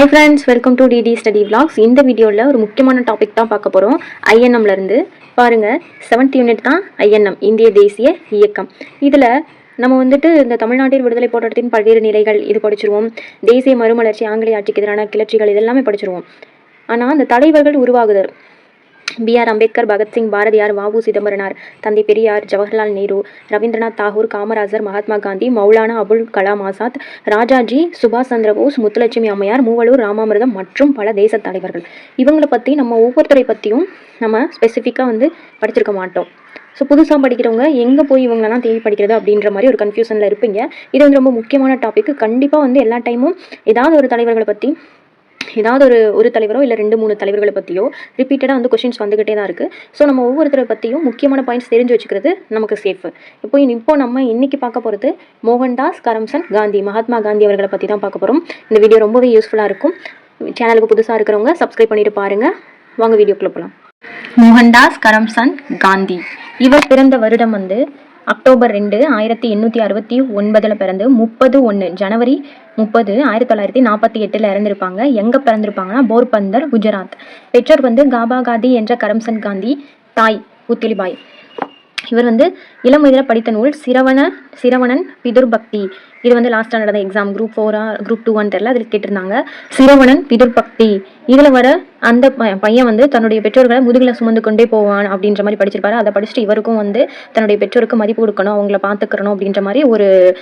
Hi friends welcome to DD study vlogs. இந்த வீடியோவில் ஒரு முக்கியமான டாபிக் தான் பார்க்க போகிறோம் ஐஎன்எம்லேருந்து பாருங்கள் செவன்த் யூனிட் தான் ஐஎன்எம் இந்திய தேசிய இயக்கம். இதில் நம்ம வந்துட்டு இந்த தமிழ்நாட்டில் விடுதலை போராட்டத்தின் பல்வேறு நிலைகள் இது படிச்சிருவோம். தேசிய மறுமலர்ச்சி ஆங்கிலேய ஆட்சிக்கு எதிரான கிளர்ச்சிகள் இதெல்லாமே படிச்சிருவோம். ஆனால் அந்த தலைவர்கள் உருவாகுதல் பி ஆர் அம்பேத்கர் பகத்சிங் பாரதியார் வாவு சிதம்பரனார் தந்தை பெரியார் ஜவஹர்லால் நேரு ரவீந்திரநாத் தாகூர் காமராஜர் மகாத்மா காந்தி மௌலானா அபுல் கலாம் ஆசாத் ராஜாஜி சுபாஷ் சந்திர போஸ் முத்துலட்சுமி அம்மையார் மூவலூர் ராமாமிர்தம் மற்றும் பல தேச தலைவர்கள். இவங்களை பற்றி நம்ம ஒவ்வொருத்தரை பற்றியும் நம்ம ஸ்பெசிஃபிக்காக வந்து படிச்சிருக்க மாட்டோம். ஸோ புதுசாக படிக்கிறவங்க எங்கே போய் இவங்களெல்லாம் தேடி படிக்கிறது அப்படின்ற மாதிரி ஒரு கன்ஃபியூஷனில் இருப்பீங்க. இது வந்து ரொம்ப முக்கியமான டாபிக் கண்டிப்பாக வந்து எல்லா டைமும் ஏதாவது ஒரு தலைவர்களை பற்றி ஏதாவது ஒரு ஒரு தலைவரோ இல்லை ரெண்டு மூணு தலைவர்களை பற்றியோ ரிப்பீட்டடாக வந்து கொஷின்ஸ் வந்துகிட்டே தான் இருக்குது ஸோ நம்ம ஒவ்வொருத்தரை பற்றியும் முக்கியமான பாயிண்ட்ஸ் தெரிஞ்சு வச்சுக்கிறது நமக்கு சேஃபு இப்போ இப்போ நம்ம இன்னைக்கு பார்க்க போகிறது மோகன்தாஸ் கரம்சன் காந்தி மகாத்மா காந்தி அவர்களை பற்றி தான் பார்க்க போகிறோம் இந்த வீடியோ ரொம்பவே யூஸ்ஃபுல்லாக இருக்கும். சேனலுக்கு புதுசாக இருக்கிறவங்க சப்ஸ்கிரைப் பண்ணிட்டு பாருங்கள் வாங்க வீடியோக்குள்ளே போகலாம் மோகன்தாஸ் கரம்சன் காந்தி. இவர் பிறந்த வருடம் வந்து அக்டோபர் ரெண்டு ஆயிரத்தி எண்ணூற்றி அறுபத்தி ஒன்பதில் பிறந்து முப்பது ஒன்று ஜனவரி முப்பது ஆயிரத்தி தொள்ளாயிரத்தி நாற்பத்தி எட்டில் இறந்திருப்பாங்க. எங்கே பிறந்திருப்பாங்கன்னா போர்பந்தர் குஜராத். பெற்றோர் வந்து காபா காந்தி என்ற கரம்சந்த் காந்தி தாய் புத்திலிபாய். இவர் வந்து இளம் வயதில் படித்த நூல் சிரவண சிரவணன் பிதுர் பக்தி. இது வந்து லாஸ்ட்டாக நடந்த எக்ஸாம் குரூப் ஃபோரா குரூப் டூவான்னு தெரியல அதில் கேட்டிருந்தாங்க. சிரவணன் பிதுர்பக்தி இதில் வர அந்த ப- பையன் வந்து தன்னுடைய பெற்றோர்களை முதுகில் சுமந்து கொண்டே போவான் அப்படின்ற மாதிரி படிச்சிருப்பாரு. அதை படிச்சுட்டு இவருக்கும் வந்து தன்னுடைய பெற்றோருக்கு மதிப்பு கொடுக்கணும் அவங்கள பார்த்துக்கணும் அப்படின்ற மாதிரி ஒரு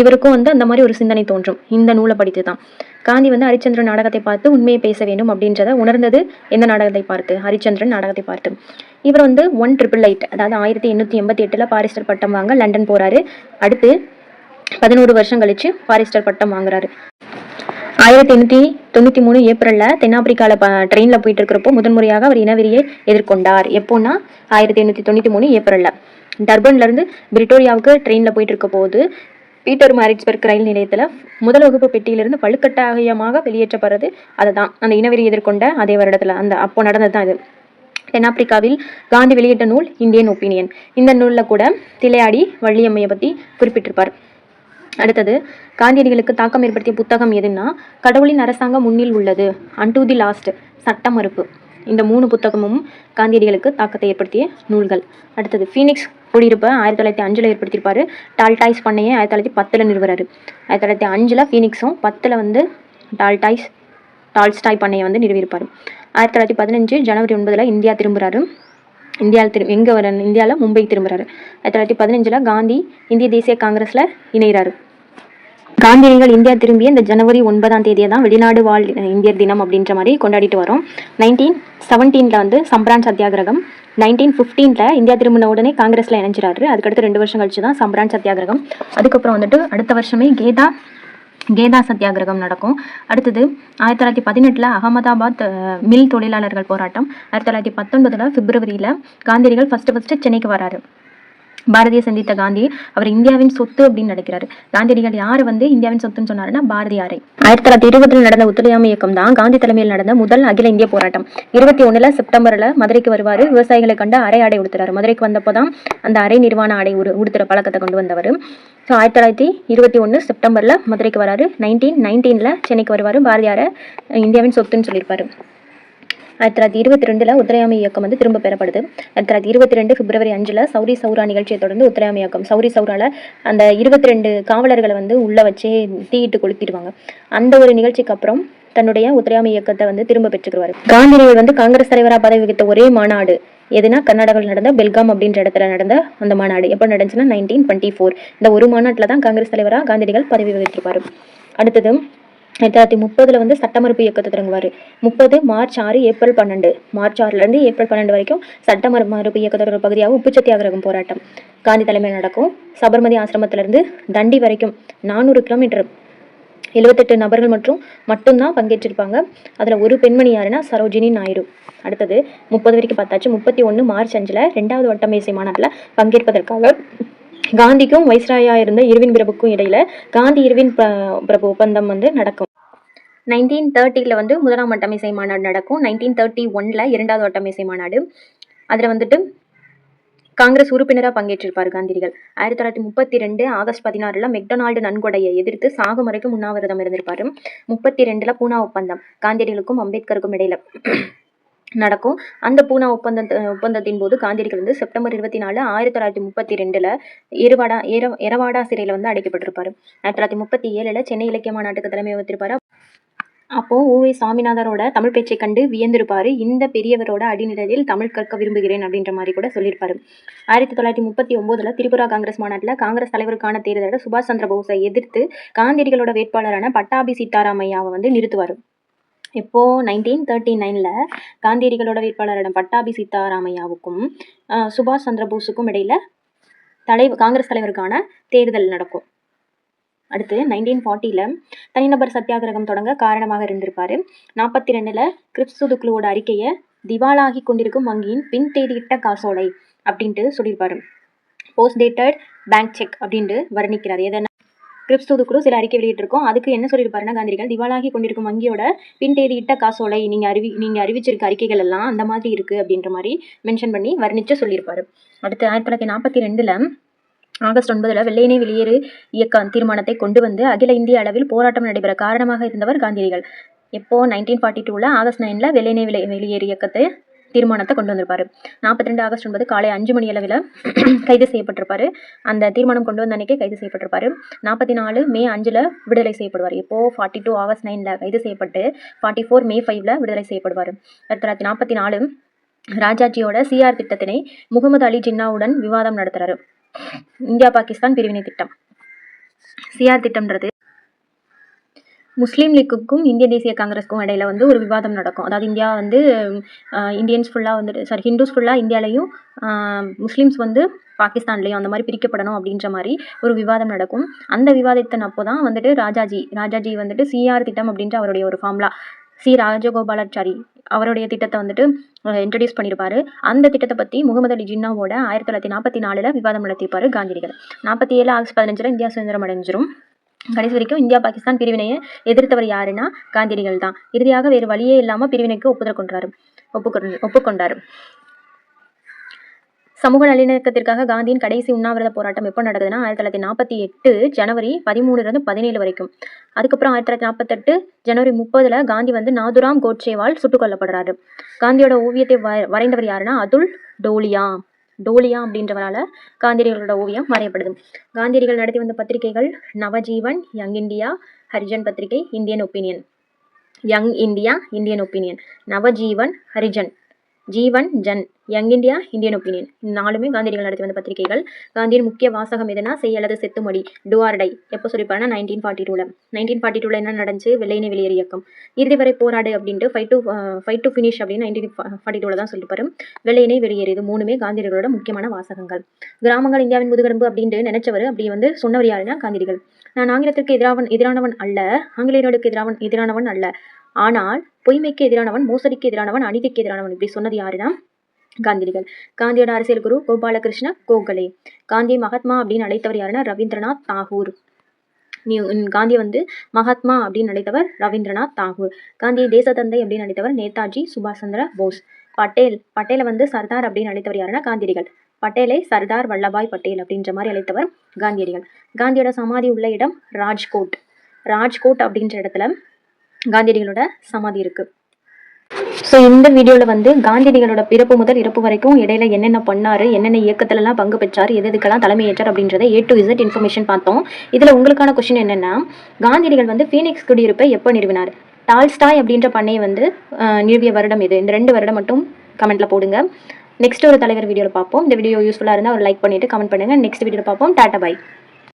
இவருக்கும் வந்து அந்த மாதிரி ஒரு சிந்தனை தோன்றும். இந்த நூலை படித்து தான் காந்தி வந்து ஹரிச்சந்திரன் நாடகத்தை பார்த்து உண்மையை பேச வேண்டும் அப்படின்றத உணர்ந்தது எந்த நாடகத்தை பார்த்து? ஹரிச்சந்திரன் நாடகத்தை பார்த்து. இவர் வந்து ஒன் ட்ரிபிள் எயிட் அதாவது ஆயிரத்தி எண்ணூற்றி எண்பத்தி எட்டில் பாரிஸ்டர் பட்டம் வாங்க லண்டன் போறாரு. அடுத்து பதினோரு வருஷம் கழிச்சு பாரிஸ்டர் பட்டம் வாங்குறாரு. ஆயிரத்தி எண்ணூற்றி தொண்ணூற்றி மூணு ஏப்ரலில் தென்னாப்பிரிக்காவில் ப ட்ரெயினில் போயிட்டு இருக்கிறப்போ முதன்முறையாக அவர் இனவெறியை எதிர்கொண்டார். எப்போன்னா ஆயிரத்தி எண்ணூற்றி தொண்ணூற்றி மூணு ஏப்ரலில். டர்பன்லேருந்து பிரிட்டோரியாவுக்கு ட்ரெயினில் போயிட்டு இருக்க போது பீட்டர் மேரிட்ஸ்பர்க் ரயில் நிலையத்தில் முதல் வகுப்பு பெட்டியிலிருந்து வலுக்கட்டாயமாக வெளியேற்றப்படுறது அதுதான். அந்த இனவெறி எதிர்கொண்ட அதே வருடத்தில் அந்த அப்போ நடந்தது தான் இது. தென்னாப்பிரிக்காவில் காந்தி வெளியிட்ட நூல் இந்தியன் ஒப்பீனியன். இந்த நூலில் கூட திளையாடி வள்ளியம்மையை பற்றி குறிப்பிட்டிருப்பார். அடுத்தது காந்தியடிகளுக்கு தாக்கம் ஏற்படுத்திய புத்தகம் எதுன்னா கடவுளின் அரசாங்கம் முன்னில் உள்ளது. அன் டு தி லாஸ்ட் சட்ட மறுப்பு. இந்த மூணு புத்தகமும் காந்தியடிகளுக்கு தாக்கத்தை ஏற்படுத்திய நூல்கள். அடுத்தது ஃபீனிக்ஸ் குடியிருப்பை ஆயிரத்தி தொள்ளாயிரத்தி அஞ்சில் ஏற்படுத்தியிருப்பாரு டால்டாய்ஸ் பண்ணையை ஆயிரத்தி தொள்ளாயிரத்தி பத்தில் நிறுவறாரு. ஆயிரத்தி தொள்ளாயிரத்தி அஞ்சில் ஃபீனிக்ஸும் பத்தில் வந்து டால்டாய்ஸ் டால்ஸ்டாய் பண்ணையை வந்து நிறுவியிருப்பார். ஆயிரத்தி தொள்ளாயிரத்தி பதினஞ்சு ஜனவரி ஒன்பதில் இந்தியா திரும்புகிறாரு இந்தியாவில் திரு எங்கே வர இந்தியாவில் மும்பை திரும்புகிறாரு ஆயிரத்தி தொள்ளாயிரத்தி பதினஞ்சில் காந்தி இந்திய தேசிய காங்கிரஸில் இணைகிறாரு காந்தியடிகள் இந்தியா திரும்பிய இந்த ஜனவரி ஒன்பதாம் தேதியை தான் வெளிநாடு வாழ் இந்தியர் தினம் அப்படின்ற மாதிரி கொண்டாடிட்டு வரோம். நைன்டீன் செவன்டீனில் வந்து சம்பரான் சத்தியாகிரகம் நைன்டீன் ஃபிஃப்டீனில் இந்தியா திரும்பின உடனே காங்கிரஸில் இணைஞ்சிறாரு. அதுக்கடுத்து ரெண்டு வருஷம் கழிச்சு தான் சம்பரான் சத்தியாகிரகம். அதுக்கப்புறம் வந்துட்டு அடுத்த வருஷமே கேதா கேதா சத்தியாகிரகம் நடக்கும். அடுத்தது ஆயிரத்தி தொள்ளாயிரத்தி பதினெட்டில் அகமதாபாத் மில் தொழிலாளர்கள் போராட்டம். ஆயிரத்தி தொள்ளாயிரத்தி பத்தொன்பதில் பிப்ரவரியில் காந்தியடிகள் ஃபஸ்ட்டு ஃபஸ்ட்டு சென்னைக்கு வராரு. பாரதியை சந்தித்த காந்தி அவர் இந்தியாவின் சொத்து அப்படின்னு நினைக்கிறாரு. காந்தியடிகள் யார் வந்து இந்தியாவின் சொத்துன்னு சொன்னாருன்னா பாரதியாரை. ஆயிரத்தி தொள்ளாயிரத்தி இருபதில் நடந்த ஒத்துழையாமை இயக்கம் தான் காந்தி தலைமையில் நடந்த முதல் அகில இந்திய போராட்டம். இருபத்தி ஒண்ணுல செப்டம்பர்ல மதுரைக்கு வருவாரு. விவசாயிகளை கண்டு அரை ஆடை உடுத்துறாரு. மதுரைக்கு வந்தப்போ தான் அந்த அரை நிர்வாண ஆடை உடு உடுத்துற பழக்கத்தை கொண்டு வந்தவர். ஸோ ஆயிரத்தி தொள்ளாயிரத்தி இருபத்தி ஒன்று செப்டம்பரில் மதுரைக்கு வராரு. நைன்டீன் நைன்டீனில் சென்னைக்கு வருவாரு. பாரதியாரை இந்தியாவின் சொத்துன்னு சொல்லியிருப்பாரு. ஆயிரத்தி தொள்ளாயிரத்தி இருபத்தி ரெண்டுல உத்தரயாமை இயக்கம் வந்து திரும்ப பெறப்படுது. ஆயிரத்தி தொள்ளாயிரத்தி இருபத்தி ரெண்டு பிப்ரவரி அஞ்சுல சௌரி சௌரா நிகழ்ச்சியை தொடர்ந்து உத்தரயாமை இயக்கம். சௌரி சௌரால அந்த இருபத்தி ரெண்டு காவலர்களை வந்து உள்ள வச்சே தீயிட்டு கொளுத்திடுவாங்க. அந்த ஒரு நிகழ்ச்சிக்கு அப்புறம் தன்னுடைய உத்தரையாமை இயக்கத்தை வந்து திரும்ப பெற்றுக்குவார் காந்தியடிகள் வந்து காங்கிரஸ் தலைவராக பதவி வகித்த ஒரே மாநாடு எதுனா கர்நாடகாவில் நடந்த பெல்காம் அப்படின்ற இடத்துல நடந்த அந்த மாநாடு. எப்போ நடந்துச்சுன்னா நைன்டீன் டுவெண்ட்டி ஃபோர் இந்த ஒரு மாநாட்டில் தான் காங்கிரஸ் தலைவராக காந்தியடிகள் பதவி வகித்திருப்பார். அடுத்தது ஆயிரத்தி தொள்ளாயிரத்தி முப்பதில் வந்து சட்ட மறுப்பு இயக்கத்தை தொடங்குவார். முப்பது மார்ச் ஆறு ஏப்ரல் பன்னெண்டு. மார்ச் ஆறுலேருந்து ஏப்ரல் பன்னெண்டு வரைக்கும் சட்ட மறு மறுப்பு இயக்கத்தோட ஒரு பகுதியாக உப்பு சத்தியாகிரகம் போராட்டம். காந்தி தலைமையில் நடக்கும். சபர்மதி ஆசிரமத்திலிருந்து தண்டி வரைக்கும் நானூறு கிலோமீட்டர் எழுபத்தெட்டு நபர்கள் மற்றும் மட்டும்தான் பங்கேற்றிருப்பாங்க. அதில் ஒரு பெண்மணி யாருன்னா சரோஜினி நாயுடு. அடுத்தது முப்பது வரைக்கும் பார்த்தாச்சு. முப்பத்தி ஒன்று மார்ச் அஞ்சில் ரெண்டாவது வட்டமேசை மாநாட்டில் பங்கேற்பதற்காக காந்திக்கும் வைஸ்ராயா இருந்த இருவின் பிரபுக்கும் இடையில காந்தி இருவின் பிரபு ஒப்பந்தம் வந்து நடக்கும். நைன்டீன் தேர்ட்டியில் வந்து முதலாம் வட்டமிசை மாநாடு நடக்கும். நைன்டீன் தேர்ட்டி ஒனில் இரண்டாவது வட்டமிசை மாநாடு. அதில் வந்துட்டு காங்கிரஸ் உறுப்பினராக பங்கேற்றிருப்பார் காந்திரிகள் ஆயிரத்தி தொள்ளாயிரத்தி முப்பத்தி ரெண்டு ஆகஸ்ட் பதினாறுல மெக்டொனால்டு நன்கொடையை எதிர்த்து சாகும் வரைக்கும் உண்ணாவிரதம் இருந்திருப்பாரு. முப்பத்தி ரெண்டுல பூனா ஒப்பந்தம். காந்தியடிகளுக்கும் அம்பேத்கருக்கும் இடையில. நடக்கும். அந்த பூனா ஒப்பந்த ஒப்பந்தத்தின் போது காந்தியடிகள் வந்து செப்டம்பர் இருபத்தி நாலு ஆயிரத்தி தொள்ளாயிரத்தி முப்பத்தி ரெண்டில் எருவாடா எர எரவாடா சிறையில் வந்து அடைக்கப்பட்டிருப்பார். ஆயிரத்தி தொள்ளாயிரத்தி முப்பத்தி ஏழில் சென்னை இலக்கிய மாநாட்டுக்கு தலைமை வகித்திருப்பாரு. அப்போது ஊவே சாமிநாதரோட தமிழ் பேச்சை கண்டு வியந்திருப்பார். இந்த பெரியவரோட அடிநிலையில் தமிழ் கற்க விரும்புகிறேன் அப்படின்ற மாதிரி கூட சொல்லியிருப்பாரு. ஆயிரத்தி தொள்ளாயிரத்தி முப்பத்தி ஒம்போதில் திரிபுரா காங்கிரஸ் மாநாட்டில் காங்கிரஸ் தலைவருக்கான தேர்தலில் சுபாஷ் சந்திர போஸை எதிர்த்து காந்தியடிகளோட வேட்பாளரான பட்டாபி சீதாராமையாவை வந்து நிறுத்துவார். இப்போது நைன்டீன் தேர்ட்டி நைனில் காந்தியடிகளோட வேட்பாளரான பட்டாபி சீதாராமையாவுக்கும் சுபாஷ் சந்திரபோஸுக்கும் இடையில் இடையில தலை காங்கிரஸ் தலைவருக்கான தேர்தல் நடக்கும். அடுத்து நைன்டீன் ஃபார்ட்டியில் தனிநபர் சத்தியாகிரகம் தொடங்க காரணமாக இருந்திருப்பார். நாற்பத்தி ரெண்டில் கிரிப்ஸ் அறிக்கையை திவாலாகி கொண்டிருக்கும் வங்கியின் பின் தேதியிட்ட காசோலை அப்படின்ட்டு சொல்லியிருப்பாரு. போஸ்ட் டேட்டட் பேங்க் செக் அப்படின்ட்டு வர்ணிக்கிறார். எதனா கிரிப்ஸ் சில அறிக்கை வெளியிட்டிருக்கோம். அதுக்கு என்ன சொல்லியிருப்பாருன்னா காந்திரிகள் திவாலாகி கொண்டிருக்கும் வங்கியோட பின் தேதியிட்ட காசோலை நீங்கள் அறிவி நீங்கள் அறிவிச்சிருக்க அறிக்கைகள் எல்லாம் அந்த மாதிரி இருக்குது அப்படின்ற மாதிரி மென்ஷன் பண்ணி வர்ணித்து சொல்லியிருப்பார். அடுத்து ஆயிரத்தி தொள்ளாயிரத்தி நாற்பத்தி ரெண்டில் ஆகஸ்ட் ஒன்பதில் வெள்ளையனே வெளியேறு இயக்க தீர்மானத்தை கொண்டு வந்து அகில இந்திய அளவில் போராட்டம் நடைபெற காரணமாக இருந்தவர் காந்தியடிகள். எப்போ? நைன்டீன் ஃபார்ட்டி டூவில் ஆகஸ்ட் நைனில் வெள்ளையனே வெளி வெளியேறு இயக்கத்தை தீர்மானத்தை கொண்டு வந்திருப்பாரு. நாற்பத்தி ரெண்டு ஆகஸ்ட் ஒன்பது காலை அஞ்சு மணி அளவில் கைது செய்யப்பட்டிருப்பாரு. அந்த தீர்மானம் கொண்டு வந்த அன்னைக்கே கைது செய்யப்பட்டிருப்பாரு. நாற்பத்தி நாலு மே அஞ்சில் விடுதலை செய்யப்படுவார். இப்போ ஃபார்ட்டி டூ ஆகஸ்ட் நைனில் கைது செய்யப்பட்டு ஃபார்ட்டி ஃபோர் மே ஃபைவ்ல விடுதலை செய்யப்படுவார். ஆயிரத்தி தொள்ளாயிரத்தி நாற்பத்தி நாலு ராஜாஜியோட சிஆர் திட்டத்தினை முகமது அலி ஜின்னாவுடன் விவாதம் நடத்துறாரு. இந்தியா பாகிஸ்தான் பிரிவினை திட்டம். சிஆர் திட்டம்ன்றது முஸ்லீம் லீக்குக்கும் இந்திய தேசிய காங்கிரஸுக்கும் இடையில வந்து ஒரு விவாதம் நடக்கும். அதாவது இந்தியா வந்து இந்தியன்ஸ் ஃபுல்லாக வந்துட்டு சாரி ஹிந்துஸ் ஃபுல்லாக இந்தியாலையும் முஸ்லீம்ஸ் வந்து பாகிஸ்தான்லேயும் அந்த மாதிரி பிரிக்கப்படணும் அப்படின்ற மாதிரி ஒரு விவாதம் நடக்கும். அந்த விவாதத்தின் அப்போ தான் வந்துட்டு ராஜாஜி ராஜாஜி வந்துட்டு சிஆர் திட்டம் அப்படின்ற அவருடைய ஒரு ஃபார்முலா சி ராஜகோபாலாச்சாரி அவருடைய திட்டத்தை வந்துட்டு இன்ட்ரடியூஸ் பண்ணியிருப்பார் அந்த திட்டத்தை பற்றி முகமது அலி ஜின்னாவோட ஆயிரத்தி தொள்ளாயிரத்தி நாற்பத்தி நாலில் விவாதம் நடத்தியிருப்பாரு காந்தியடிகள். நாற்பத்தி ஏழு ஆகஸ்ட் பதினஞ்சில் இந்தியா சுதந்திரம் அடைஞ்சிரும். கடைசி வரைக்கும் இந்தியா பாகிஸ்தான் பிரிவினையை எதிர்த்தவர் யாருன்னா காந்தியடிகள் தான். இறுதியாக வேறு வழியே இல்லாமல் பிரிவினைக்கு ஒப்புதல் கொண்டாரு ஒப்புக்கொண்டு ஒப்புக்கொண்டார் சமூக நல்லிணக்கத்திற்காக காந்தியின் கடைசி உண்ணாவிரத போராட்டம் எப்போ நடக்குதுன்னா ஆயிரத்தி தொள்ளாயிரத்தி நாற்பத்தி எட்டு ஜனவரி பதிமூணுலேருந்து பதினேழு வரைக்கும். அதுக்கப்புறம் ஆயிரத்தி தொள்ளாயிரத்தி நாற்பத்தெட்டு ஜனவரி முப்பதுல காந்தி வந்து நாதுராம் கோட்சேவால் சுட்டுக் கொல்லப்படுறாரு. காந்தியோட ஓவியத்தை வ- வரைந்தவர் யாருன்னா அதுல் டோலியா. டோலியா அப்படின்றவரால் காந்தியடிகளோட ஓவியம் வரையப்படுது. காந்தியடிகள் நடத்தி வந்த பத்திரிகைகள் நவஜீவன் யங் இந்தியா ஹரிஜன் பத்திரிகை Indian Opinion. Young India Indian Opinion. Navajivan Harijan. ஜீவன் Jan. Young India Indian Opinion. நாலுமே காந்தியடிகள் நடத்தி வந்த பத்திரிகைகள். காந்தியின் முக்கிய வாசகம் எதுனா செய் அல்லது செத்துமடி டுவார்டை எப்போ சொல்லியிருப்பாருன்னா நைன்டீன் ஃபார்ட்டி டூவில் நைன்டீன் ஃபார்ட்டி டூவில் என்ன நடந்துச்சு? வெள்ளையினை வெளியேறு இயக்கம். இறுதி வரை போராடு அப்படின்ட்டு fight to fight to finish அப்படின்னு நைன்டீன் ஃபார்ட்டி டூவில் தான் சொல்லிப்பாரு வெள்ளையினை வெளியேறியது மூணுமே காந்தியடிகளோட முக்கியமான வாசகங்கள். கிராமங்கள் இந்தியாவின் முதுகெலும்பு அப்படின்ட்டு நினைச்சவர் அப்படி வந்து சொன்னவர் யாருன்னா காந்தியடிகள் நான் ஆங்கிலத்திற்கு எதிராவன் எதிரானவன் அல்ல ஆங்கிலேயர்களுக்கு எதிராவன் எதிரானவன் அல்ல. ஆனால் பொய்மைக்கு எதிரானவன் மோசடிக்கு எதிரானவன் அநீதிக்கு எதிரானவன் இப்படி சொன்னது யாருன்னா காந்தியடிகள். காந்தியோட அரசியல் குரு கோபாலகிருஷ்ண கோகலே. காந்தியை மகாத்மா அப்படின்னு அழைத்தவர் யாருன்னா ரவீந்திரநாத் தாகூர். நீ காந்தி காந்தியை வந்து மகாத்மா அப்படின்னு அழைத்தவர் ரவீந்திரநாத் தாகூர். காந்தியை தேசத்தந்தை அப்படின்னு அழைத்தவர் நேதாஜி சுபாஷ் சந்திர போஸ். பட்டேல் பட்டேலை வந்து சர்தார் அப்படின்னு அழைத்தவர் யாருன்னா காந்தியடிகள். பட்டேலை சர்தார் வல்லபாய் பட்டேல் அப்படின்ற மாதிரி அழைத்தவர் காந்தியடிகள். காந்தியோட சமாதி உள்ள இடம் ராஜ்கோட். ராஜ்கோட் அப்படின்ற இடத்துல காந்தியடிகளோட சமாதி இருக்கு. ஸோ இந்த வீடியோவில் வந்து காந்தியடிகளோட பிறப்பு முதல் இறப்பு வரைக்கும் இடையில என்னென்ன பண்ணார் என்னென்ன இயக்கத்துலலாம் பங்கு பெற்றார் எது எதுக்கெல்லாம் தலைமையேற்றார் அப்படின்றத ஏ டு இசட் இன்ஃபர்மேஷன் பார்த்தோம். இதில் உங்களுக்கான கொஷின் என்னென்னா காந்தியடிகள் வந்து ஃபீனிக்ஸ் குடியிருப்பை எப்போ நிறுவினார்? டால்ஸ்டாய் அப்படின்ற பண்ணையை வந்து நிறுவிய வருடம் இது இந்த ரெண்டு வருடம் மட்டும் கமெண்ட்டில் போடுங்க. நெக்ஸ்ட் ஒரு தலைவர் வீடியோவில் பார்ப்போம். இந்த வீடியோ யூஸ்ஃபுல்லாக இருந்தால் ஒரு லைக் பண்ணிவிட்டு கமெண்ட் பண்ணுங்கள் நெக்ஸ்ட் வீடியோவில் பார்ப்போம். Tata bye